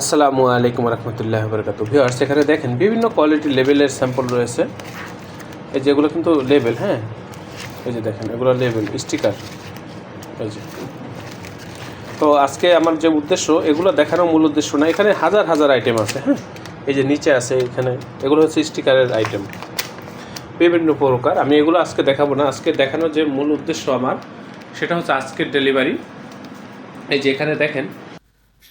আসসালামু আলাইকুম রহমতুল্লাহ বরকাত ভিওয়ার্স এখানে দেখেন বিভিন্ন কোয়ালিটি লেভেলের স্যাম্পল রয়েছে। এই যেগুলো কিন্তু লেভেল হ্যাঁ? এই যে দেখেন, এগুলো লেভেল স্টিকার এই যে। তো আজকে আমার যে উদ্দেশ্য, এগুলো দেখানোর মূল উদ্দেশ্য না, এখানে হাজার হাজার আইটেম আছে হ্যাঁ? এই যে নিচে আছে এখানে, এগুলো হচ্ছে স্টিকারের আইটেম বিভিন্ন প্রকার, আমি এগুলো আজকে দেখাবো না। আজকে দেখানোর যে মূল উদ্দেশ্য আমার, সেটা হচ্ছে আজকের ডেলিভারি এই যে এখানে দেখেন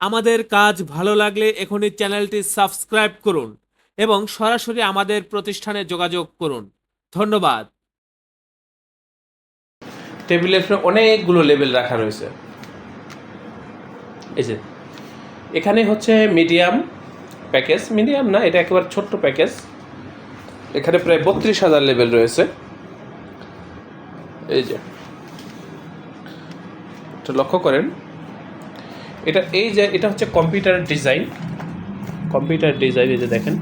আমাদের কাজ ভালো লাগলে এখনই চ্যানেলটি সাবস্ক্রাইব করুন এবং সরাসরি আমাদের প্রতিষ্ঠানে যোগাযোগ করুন। ধন্যবাদ। টেবিলের অনেকগুলো লেবেল রাখা রয়েছে। এই যে, এখানে হচ্ছে মিডিয়াম প্যাকেজ। মিডিয়াম না, এটা একেবারে ছোট্ট প্যাকেজ। এখানে প্রায় বত্রিশ হাজার লেবেল রয়েছে। এই যে লক্ষ্য করেন। এটা এই যে, এটা হচ্ছে কম্পিউটার ডিজাইন কম্পিউটার ডিজাইন এই যে দেখেন।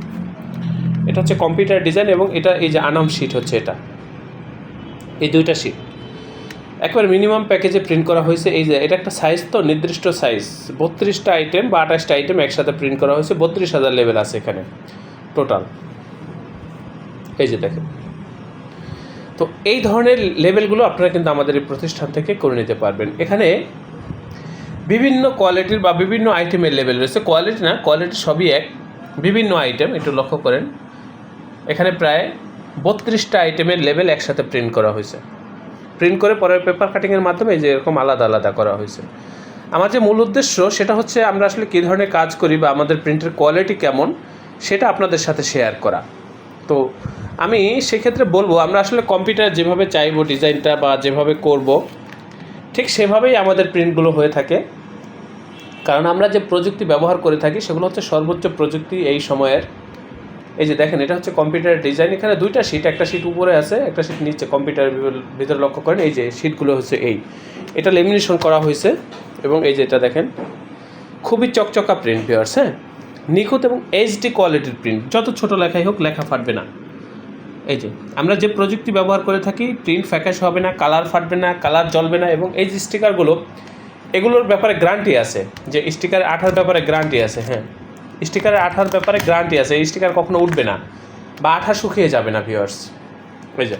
এটা হচ্ছে কম্পিউটার ডিজাইন এবং এটা এই যে আনাম শিট হচ্ছে এটা। এই দুইটা শিট একবার মিনিমাম প্যাকেজে প্রিন্ট করা হয়েছে। এই যে, এটা একটা সাইজ তো, নির্দিষ্ট সাইজ বত্রিশটা আইটেম বা আঠাশটা আইটেম একসাথে প্রিন্ট করা হয়েছে। বত্রিশ হাজার লেভেল আছে এখানে টোটাল এই যে দেখেন। তো এই ধরনের লেভেলগুলো আপনারা কিন্তু আমাদের এই প্রতিষ্ঠান থেকে করে নিতে পারবেন। এখানে বিভিন্ন কোয়ালিটির বা বিভিন্ন আইটেমের লেভেল রয়েছে। কোয়ালিটি না কোয়ালিটি সবই এক। বিভিন্ন আইটেম একটু লক্ষ্য করেন। এখানে প্রায় বত্রিশটা আইটেমের লেভেল একসাথে প্রিন্ট করা হয়েছে। প্রিন্ট করে পরে পেপার কাটিংয়ের মাধ্যমে যে এরকম আলাদা আলাদা করা হয়েছে। আমার যে মূল উদ্দেশ্য, সেটা হচ্ছে আমরা আসলে কী ধরনের কাজ করি বা আমাদের প্রিন্টের কোয়ালিটি কেমন, সেটা আপনাদের সাথে শেয়ার করা। তো আমি সেক্ষেত্রে বলব, আমরা আসলে কম্পিউটার যেভাবে চাইব ডিজাইনটা বা যেভাবে করব, ঠিক সেভাবেই আমাদের প্রিন্টগুলো হয়ে থাকে। কারণ আমরা যে প্রযুক্তি ব্যবহার করে থাকি সেগুলো হচ্ছে সর্বোচ্চ প্রযুক্তি এই সময়ের। এই যে দেখেন, এটা হচ্ছে কম্পিউটারের ডিজাইন। এখানে দুইটা শিট একটা শিট উপরে আছে, একটা শিট নিচে। কম্পিউটারের ভিতরে লক্ষ্য করেন, এই যে শিটগুলো হচ্ছে এই। এটা লেমিনেশন করা হয়েছে এবং এই যে এটা দেখেন, খুবই চকচকা প্রিন্ট পেয়ার্স হ্যাঁ? নিখুঁত এবং এইচডি কোয়ালিটির প্রিন্ট যত ছোট লেখাই হোক, লেখা ফাটবে না। এই যে, আমরা যে প্রযুক্তি ব্যবহার করে থাকি প্রিন্ট ফ্যাকাশ হবে না কালার ফাটবে না কালার জ্বলবে না এবং এই যে স্টিকারগুলো এগুলোর ব্যাপারে গ্যারান্টি আছে। যে স্টিকার আঠার ব্যাপারে গ্যারান্টি আছে হ্যাঁ। স্টিকারের আঠার ব্যাপারে গ্যারান্টি আছে, এই স্টিকার কখনো উঠবে না বা আঠা শুকিয়ে যাবে না ভিউয়ার্স এই যে।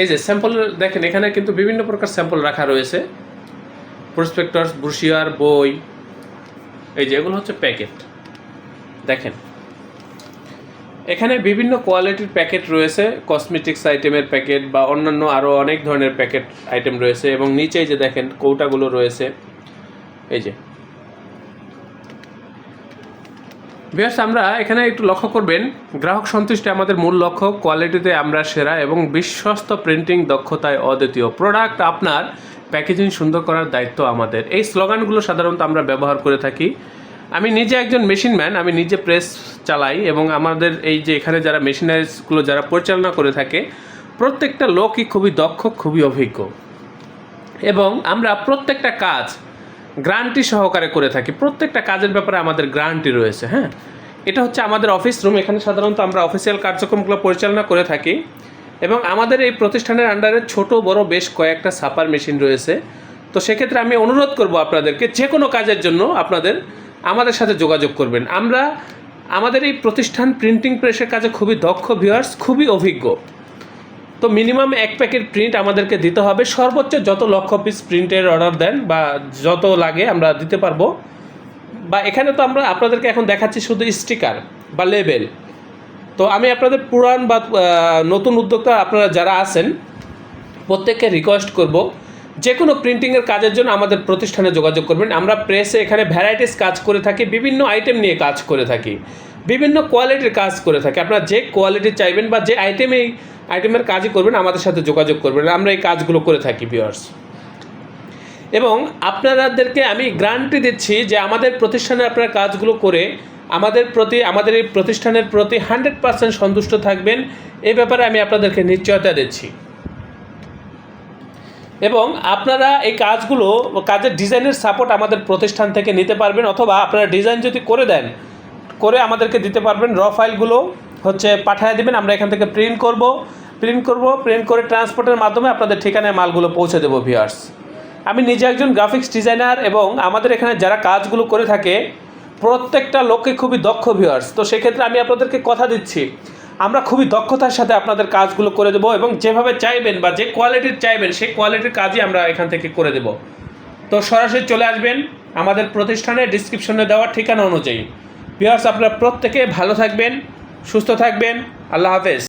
এই যে স্যাম্পল দেখেন, এখানে কিন্তু বিভিন্ন প্রকার স্যাম্পল রাখা রয়েছে। প্রসপেক্টস ব্রুশিয়ার বই, এই যে, এগুলো হচ্ছে প্যাকেট দেখেন এখানে বিভিন্ন কোয়ালিটির প্যাকেট রয়েছে কসমেটিক্স আইটেমের প্যাকেট বা অন্যান্য আরও অনেক ধরনের প্যাকেট আইটেম রয়েছে এবং নিচেই যে দেখেন কৌটাগুলো রয়েছে, এই যে। বেশ আমরা এখানে একটু লক্ষ্য করবেন, গ্রাহক সন্তুষ্টি আমাদের মূল লক্ষ্য কোয়ালিটিতে আমরা সেরা এবং বিশ্বস্ত প্রিন্টিং দক্ষতায় অদ্বিতীয়। প্রোডাক্ট আপনার প্যাকেজিং সুন্দর করার দায়িত্ব আমাদের। এই স্লোগানগুলো সাধারণত আমরা ব্যবহার করে থাকি। আমি নিজে একজন মেশিন ম্যান আমি নিজে প্রেস চালাই এবং আমাদের এই যে এখানে যারা মেশিনারিজগুলো যারা পরিচালনা করে থাকে, প্রত্যেকটা লোকই খুবই দক্ষ, খুবই অভিজ্ঞ। এবং আমরা প্রত্যেকটা কাজ গ্রান্টি সহকারে করে থাকি। প্রত্যেকটা কাজের ব্যাপারে আমাদের গ্রান্টি রয়েছে হ্যাঁ? এটা হচ্ছে আমাদের অফিস রুম এখানে সাধারণত আমরা অফিসিয়াল কার্যক্রমগুলো পরিচালনা করে থাকি। এবং আমাদের এই প্রতিষ্ঠানের আন্ডারে ছোট, বড় বেশ কয়েকটা সাপার মেশিন রয়েছে। তো সেক্ষেত্রে আমি অনুরোধ করব আপনাদেরকে, যে কোনো কাজের জন্য আপনাদের আমাদের সাথে যোগাযোগ করবেন। আমরা, আমাদের এই প্রতিষ্ঠান প্রিন্টিং প্রেসের কাজে খুবই দক্ষ ভিউয়ার্স খুবই অভিজ্ঞ। তো মিনিমাম এক প্যাকেট প্রিন্ট আমাদেরকে দিতে হবে। সর্বোচ্চ যত লক্ষ পিস প্রিন্টের অর্ডার দেন বা যত লাগে আমরা দিতে পারব। বা এখানে তো আমরা আপনাদেরকে এখন দেখাচ্ছি শুধু স্টিকার বা লেবেল তো আমি আপনাদের পুরান বা নতুন উদ্যোক্তা আপনারা যারা আছেন, প্রত্যেককে রিকোয়েস্ট করব যে কোনো প্রিন্টিংয়ের কাজের জন্য আমাদের প্রতিষ্ঠানে যোগাযোগ করবেন। আমরা প্রেসে এখানে ভ্যারাইটিস কাজ করে থাকি, বিভিন্ন আইটেম নিয়ে কাজ করে থাকি, বিভিন্ন কোয়ালিটির কাজ করে থাকি। আপনারা যে কোয়ালিটি চাইবেন বা যে আইটেম এই আইটেমের কাজই করবেন, আমাদের সাথে যোগাযোগ করবেন। আমরা এই কাজগুলো করে থাকি ভিউয়ার্স এবং আপনাদেরকে আমি গ্যারান্টি দিচ্ছি যে আমাদের প্রতিষ্ঠানে আপনারা কাজগুলো করে আমাদের প্রতি, আমাদের এই প্রতিষ্ঠানের প্রতি হান্ড্রেড পার্সেন্ট সন্তুষ্ট থাকবেন। এ ব্যাপারে আমি আপনাদেরকে নিশ্চয়তা দিচ্ছি। এবং আপনারা এই কাজগুলো, কাজের ডিজাইনের সাপোর্ট আমাদের প্রতিষ্ঠান থেকে নিতে পারবেন অথবা আপনারা ডিজাইন যদি করে দেন, করে আমাদেরকে দিতে পারবেন র ফাইলগুলো হচ্ছে পাঠিয়ে দেবেন, আমরা এখান থেকে প্রিন্ট করব প্রিন্ট করব প্রিন্ট করে ট্রান্সপোর্টের মাধ্যমে আপনাদের ঠিকানায় মালগুলো পৌঁছে দেবো ভিউয়ার্স আমি নিজে একজন গ্রাফিক্স ডিজাইনার এবং আমাদের এখানে যারা কাজগুলো করে থাকে, প্রত্যেকটা লোককে খুবই দক্ষ ভিউয়ার্স তো সেক্ষেত্রে আমি আপনাদেরকে কথা দিচ্ছি। আমরা খুবই দক্ষতার সাথে আপনাদের কাজগুলো করে দেবো এবং যেভাবে চাইবেন বা যে কোয়ালিটির চাইবেন, সেই কোয়ালিটির কাজই আমরা এখান থেকে করে দেব। তো সরাসরি চলে আসবেন, আমাদের প্রতিষ্ঠানে ডিসক্রিপশনে দেওয়া ঠিকানা অনুযায়ী। বিহার্স আপনারা প্রত্যেকে ভালো থাকবেন, সুস্থ থাকবেন, আল্লাহ হাফেজ।